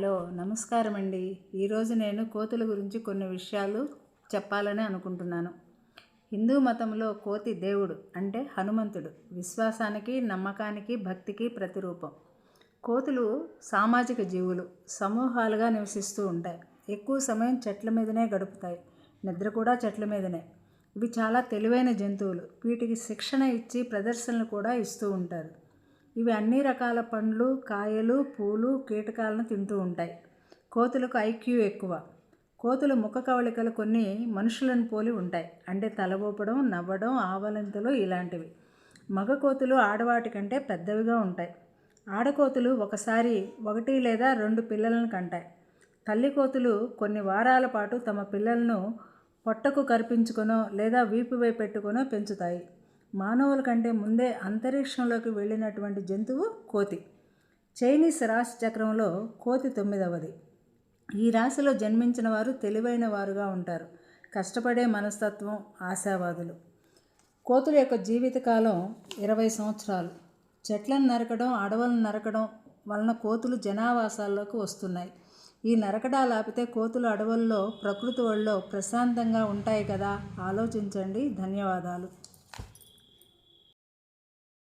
Hello నమస్కారం అండి ఈరోజు నేను కోతుల గురించి కొన్ని విషయాలు చెప్పాలని అనుకుంటున్నాను. హిందూ మతంలో కోతి దేవుడు అంటే హనుమంతుడు. విశ్వాసానికి నమ్మకానికి భక్తికి ప్రతిరూపం. కోతులు సామాజిక జీవులు సమూహాలుగా నివసిస్తూ ఉంటాయి. ఎక్కువ సమయం చెట్ల మీదనే గడుపుతాయి. నిద్ర కూడా చెట్ల మీదనే. ఇవి చాలా తెలివైన జంతువులు. వీటికి శిక్షణ ఇచ్చి ప్రదర్శనలు కూడా ఇస్తూ ఉంటారు. ఇవి అన్ని రకాల పండ్లు కాయలు పూలు కీటకాలను తింటూ ఉంటాయి. కోతులకు ఐక్యూ ఎక్కువ. కోతుల ముఖ కవళికలు కొన్ని మనుషులను పోలి ఉంటాయి. అంటే తల ఊపడం నవ్వడం ఆవలింతలు ఇలాంటివి. మగ కోతులు ఆడవాటి కంటే పెద్దవిగా ఉంటాయి. ఆడకోతులు ఒకసారి ఒకటి లేదా రెండు పిల్లలను కంటాయి. తల్లి కోతులు కొన్ని వారాల పాటు తమ పిల్లలను పొట్టకు కరిపించుకొనో లేదా వీపుపై పెట్టుకొనో పెంచుతాయి. మానవుల కంటే ముందే అంతరిక్షంలోకి వెళ్ళినటువంటి జంతువు కోతి. చైనీస్ రాశి చక్రంలో కోతి తొమ్మిదవది. ఈ రాశిలో జన్మించిన వారు తెలివైన వారుగా ఉంటారు. కష్టపడే మనస్తత్వం ఆశావాదులు. కోతుల యొక్క జీవితకాలం ఇరవై సంవత్సరాలు. చెట్లను నరకడం అడవులను నరకడం వలన కోతులు జనావాసాల్లోకి వస్తున్నాయి. ఈ నరకడాలు ఆపితే కోతులు అడవుల్లో ప్రకృతి వల్ల ప్రశాంతంగా ఉంటాయి కదా? ఆలోచించండి. ధన్యవాదాలు.